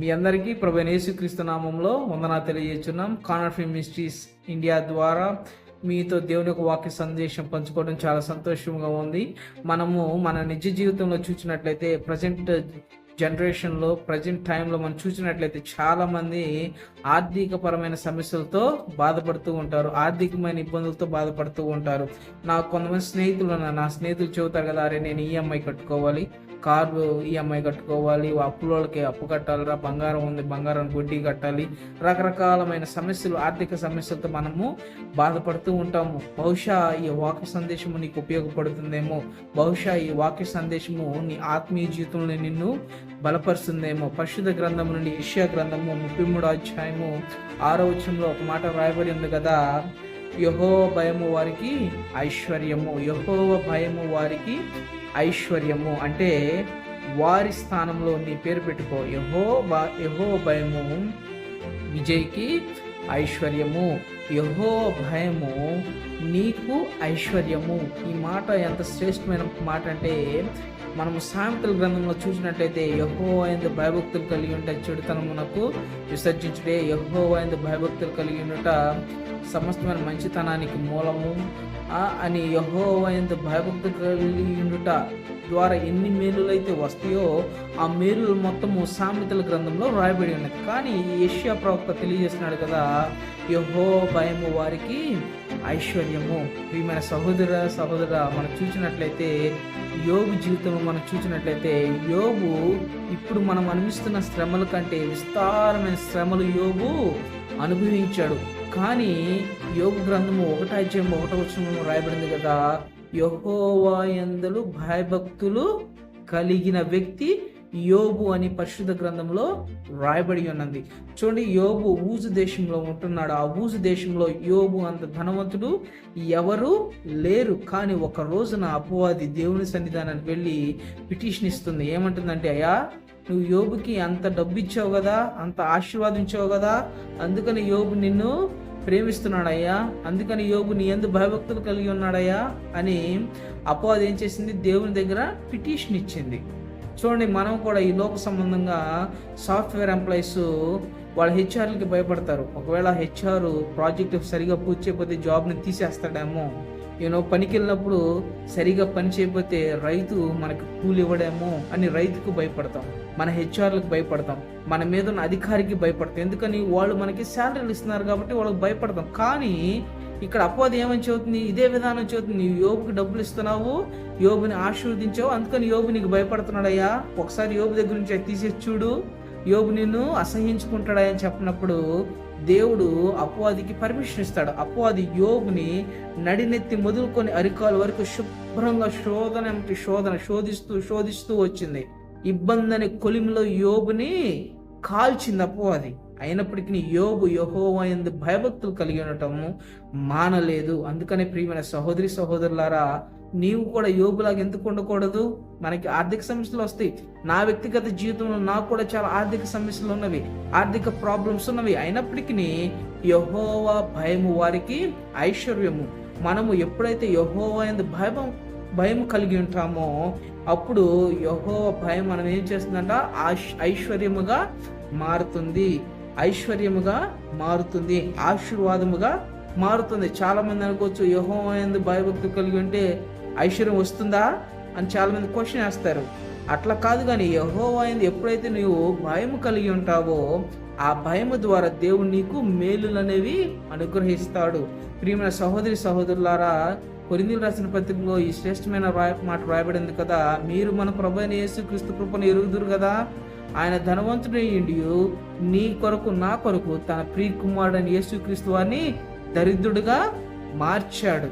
మీ అందరికీ ప్రభు యేసుక్రీస్తు నామంలో వందనా తెలియజేస్తున్నాం. కానర్ ఫిల్మ్ మినిస్ట్రీస్ ఇండియా ద్వారా మీతో దేవుని యొక్క వాక్య సందేశం పంచుకోవడం చాలా సంతోషంగా ఉంది. మనము మన నిజ జీవితంలో చూసినట్లయితే ప్రజెంట్ జనరేషన్లో ప్రజెంట్ టైంలో మనం చూసినట్లయితే చాలామంది ఆర్థికపరమైన సమస్యలతో బాధపడుతూ ఉంటారు. ఆర్థికమైన ఇబ్బందులతో బాధపడుతూ ఉంటారు. నాకు కొంతమంది స్నేహితులు ఉన్నారు. నా స్నేహితులు చెబుతారు కదా అరే నేను ఈఎంఐ కట్టుకోవాలి. కారు ఈఎంఐ కట్టుకోవాలి. అప్పులోళ్ళకి అప్పు కట్టాలిరా బంగారం ఉంది. బంగారం వడ్డీ కట్టాలి. రకరకాలమైన సమస్యలు ఆర్థిక సమస్యలతో మనము బాధపడుతూ ఉంటాము. బహుశా ఈ వాక్య సందేశము నీకు ఉపయోగపడుతుందేమో. బహుశా ఈ వాక్య సందేశము నీ ఆత్మీయ జీవితంలో నిన్ను బలపరుస్తుందేమో. పరిశుద్ధ గ్రంథము నుండి ఇషియా గ్రంథము ముప్పై మూడో అధ్యాయము ఆరో వచనంలో ఒక మాట రాయబడి ఉంది కదా. యహో భయము వారికి ఐశ్వర్యము. యహో భయము వారికి ఐశ్వర్యము. అంటే వారి స్థానంలో నీ పేరు పెట్టుకో. యహో యహో భయము విజయ్కి ఐశ్వర్యము. యహో భయము నీకు ఐశ్వర్యము. ఈ మాట ఎంత శ్రేష్టమైన మాట అంటే మనము సామెతల గ్రంథంలో చూసినట్లయితే యహో అయింది భయభక్తులు కలిగి ఉంటే చెడుతనమునకు విసర్జించుడే యహో అయింది భయభక్తులు కలిగి ఉండట సమస్తమైన మంచితనానికి మూలము. అని యహో అయింది భయభక్తులు కలిగి ఉండుట ద్వారా ఎన్ని మేలులైతే వస్తాయో ఆ మేలులు మొత్తము సామెతల గ్రంథంలో రాయబడి ఉన్నది. కానీ ఏషియా ప్రవక్త తెలియజేస్తున్నాడు కదా యహో భయము వారికి ఐశ్వర్యము. ప్రియమైన సహోదర సహోదర మనం చూసినట్లయితే యోగు జీవితం మనం చూసినట్లయితే యోగు ఇప్పుడు మనం అనుభవిస్తున్న శ్రమల కంటే విస్తారమైన శ్రమలు యోగు అనుభవించాడు. కానీ యోగు గ్రంథము ఒకటో అధ్యాయం ఒకటో వచ్చిన రాయబడింది కదా యహోవా యందలు భయభక్తులు కలిగిన వ్యక్తి యోబు అని పరిశుద్ధ గ్రంథంలో రాయబడి ఉన్నది. చూడండి యోబు ఊజు దేశంలో ఉంటున్నాడు. ఆ ఊజు దేశంలో యోబు అంత ధనవంతుడు ఎవరు లేరు. కానీ ఒక రోజున అపవాది దేవుని సన్నిధానానికి వెళ్ళి పిటిషన్ ఇస్తుంది. ఏమంటుందంటే అయ్యా నువ్వు యోబుకి అంత డబ్బు ఇచ్చావు కదా అంత ఆశీర్వాదించావు కదా అందుకని యోబు నిన్ను ప్రేమిస్తున్నాడయ్యా అందుకని యోగు నీ ఎందు భయభక్తులు కలిగి ఉన్నాడయ్యా అని అపవాది ఏం చేసింది? దేవుని దగ్గర పిటిషన్ ఇచ్చింది. చూడండి మనం కూడా ఈ లోక సంబంధంగా సాఫ్ట్వేర్ ఎంప్లాయీస్ వాళ్ళ హెచ్ఆర్లకి భయపడతారు. ఒకవేళ హెచ్ఆర్ ప్రాజెక్ట్ సరిగా పూర్తి చేయకపోతే జాబ్ని తీసేస్తాడేమో. యూనో పనికి వెళ్ళినప్పుడు సరిగా పని చేయకపోతే రైతు మనకు కూలి ఇవ్వడేమో అని రైతుకు భయపడతాం. మన హెచ్ఆర్లకు భయపడతాం. మన మీద ఉన్న అధికారికి భయపడతాం. ఎందుకని? వాళ్ళు మనకి శాలరీలు ఇస్తున్నారు కాబట్టి వాళ్ళకి భయపడతాం. కానీ ఇక్కడ అపవాది ఏమని చెబుతుంది? ఇదే విధానం చెబుతుంది. నీవు యోబుకి డబ్బులు ఇస్తున్నావు యోబుని ఆశీర్వదించావు అందుకని యోబు నీకు భయపడుతున్నాడయ్యా. ఒకసారి యోబు దగ్గర నుంచి తీసేసి చూడు. యోబు నిన్ను అసహించుకుంటాడని అని చెప్పినప్పుడు దేవుడు అపవాదికి పర్మిషన్ ఇస్తాడు. అపవాది యోగుని నడినెత్తి మొదలుకొని అరికాల వరకు శుభ్రంగా శోధన శోధన శోధిస్తూ శోధిస్తూ వచ్చింది. ఇబ్బంది అనే కొలిమిలో యోగుని కాల్చినప్పు అది అయినప్పటికీ యోబు యహోవైందు భయభక్తులు కలిగి ఉండటము మానలేదు. అందుకనే ప్రియమైన సహోదరి సహోదరులారా నీవు కూడా యోగులాగా ఎందుకు ఉండకూడదు? మనకి ఆర్థిక సమస్యలు వస్తాయి. నా వ్యక్తిగత జీవితంలో నాకు కూడా చాలా ఆర్థిక సమస్యలు ఉన్నవి ఆర్థిక ప్రాబ్లమ్స్ ఉన్నవి. అయినప్పటికీ యహోవా భయము వారికి ఐశ్వర్యము. మనము ఎప్పుడైతే యహోవా ఎందు భయం భయం కలిగి ఉంటామో అప్పుడు యహో భయం మనం ఏం చేస్తుందంట? ఐశ్వర్యముగా మారుతుంది. ఐశ్వర్యముగా మారుతుంది. ఆశీర్వాదముగా మారుతుంది. చాలా మంది అనుకోవచ్చు యహో ఎందు భయభక్తి కలిగి ఉంటే ఐశ్వర్యం వస్తుందా అని చాలా మంది క్వశ్చన్ వేస్తారు. అట్లా కాదు కానీ యహో అయింది ఎప్పుడైతే నువ్వు భయం కలిగి ఉంటావో ఆ భయము ద్వారా దేవుడు నీకు మేలులు అనేవి అనుగ్రహిస్తాడు. ప్రియమైన సహోదరి సహోదరులారా కొరిందీలు రాసిన పత్రికలో ఈ శ్రేష్టమైన రాయ మాట రాయబడింది కదా మీరు మన ప్రభు యేసు క్రీస్తు కృపను ఎరుగుదురు కదా? ఆయన ధనవంతుడయ్యిండి నీ కొరకు నా కొరకు తన ప్రియ కుమారుడని యేసుక్రీస్తు వారిని దరిద్రుడుగా మార్చాడు.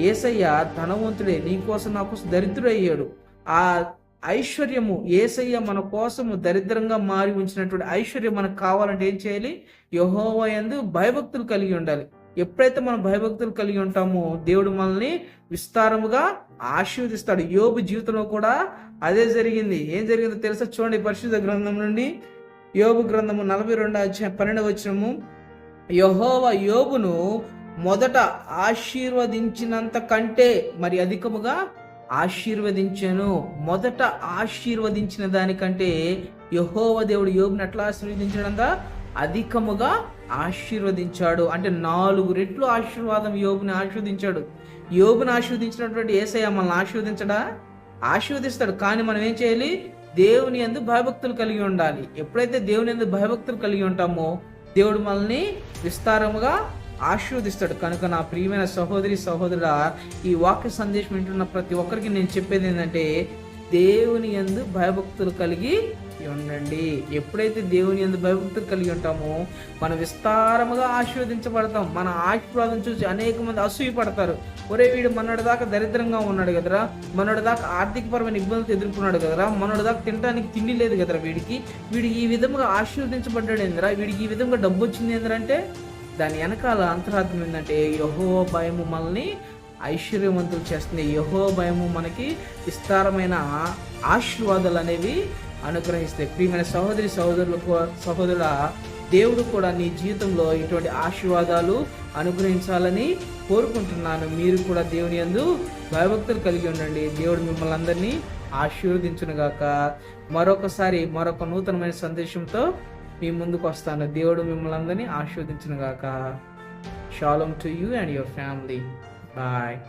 ఏసయ్య ధనవంతుడే నీ కోసం నా కోసం దరిద్రుడయ్యాడు. ఆ ఐశ్వర్యము ఏసయ్య మన కోసము దరిద్రంగా మారి ఉంచినటువంటి ఐశ్వర్యం మనకు కావాలంటే ఏం చేయాలి? యహోవ ఎందు భయభక్తులు కలిగి ఉండాలి. ఎప్పుడైతే మనం భయభక్తులు కలిగి ఉంటామో దేవుడు మనల్ని విస్తారముగా ఆశీర్వదిస్తాడు. యోబు జీవితంలో కూడా అదే జరిగింది. ఏం జరిగిందో తెలుసా? చూడండి పరిశుద్ధ గ్రంథం నుండి యోబు గ్రంథము నలభై రెండు పన్నెండు వచ్చినము యహోవ యోబును మొదట ఆశీర్వదించినంత కంటే మరి అధికముగా ఆశీర్వదించాను. మొదట ఆశీర్వదించిన దానికంటే యహోవ దేవుడు యోగుని ఎట్లా ఆశీర్వదించడంతా అధికముగా ఆశీర్వదించాడు. అంటే నాలుగు రెట్లు ఆశీర్వాదం యోగుని ఆశీర్వదించాడు. యోగుని ఆశీర్వదించినటువంటి ఏసయ్య మనల్ని ఆశీర్వదించడా? ఆశీర్వదిస్తాడు. కానీ మనం ఏం చేయాలి? దేవుని ఎందు భయభక్తులు కలిగి ఉండాలి. ఎప్పుడైతే దేవుని ఎందు భయభక్తులు కలిగి ఉంటామో దేవుడు మనల్ని విస్తారముగా ఆశీర్వదిస్తాడు. కనుక నా ప్రియమైన సహోదరి సహోదరుడా ఈ వాక్య సందేశం వింటున్న ప్రతి ఒక్కరికి నేను చెప్పేది ఏంటంటే దేవుని ఎందు భయభక్తులు కలిగి ఉండండి. ఎప్పుడైతే దేవుని ఎందు భయభక్తులు కలిగి ఉంటామో మనం విస్తారముగా ఆశీర్వదించబడతాం. మన ఆశీర్వాదం చూసి అనేక మంది అసూయ పడతారు ఒరే వీడు మనోడి దాకా దరిద్రంగా ఉన్నాడు కదరా. మనోడి దాకా ఆర్థికపరమైన ఇబ్బందులు ఎదుర్కొన్నాడు కదరా. మనోడి దాకా తినడానికి తిండి లేదు కదరా వీడికి. వీడు ఈ విధంగా ఆశీర్వదించబడ్డాడు ఏందిరా? వీడికి ఈ విధంగా డబ్బు వచ్చింది ఏంటంటే దాని వెనకాల అంతరార్థం ఏంటంటే యహో భయము మనల్ని ఐశ్వర్యవంతులు చేస్తుంది యహో భయము మనకి విస్తారమైన ఆశీర్వాదాలు అనేవి అనుగ్రహిస్తాయి. ప్రియమైన సహోదరి సహోదరులకు సహోదరుల దేవుడు కూడా నీ జీవితంలో ఇటువంటి ఆశీర్వాదాలు అనుగ్రహించాలని కోరుకుంటున్నాను. మీరు కూడా దేవుని యందు భయభక్తులు కలిగి ఉండండి. దేవుడు మిమ్మల్ని అందరినీ ఆశీర్వదించునుగాక. మరొకసారి మరొక నూతనమైన సందేశంతో మీ ముందుకు వస్తాను. దేవుడు మిమ్మల్ని అందరినీ ఆశీర్వదించునుగాక. Shalom to you and your family Bye.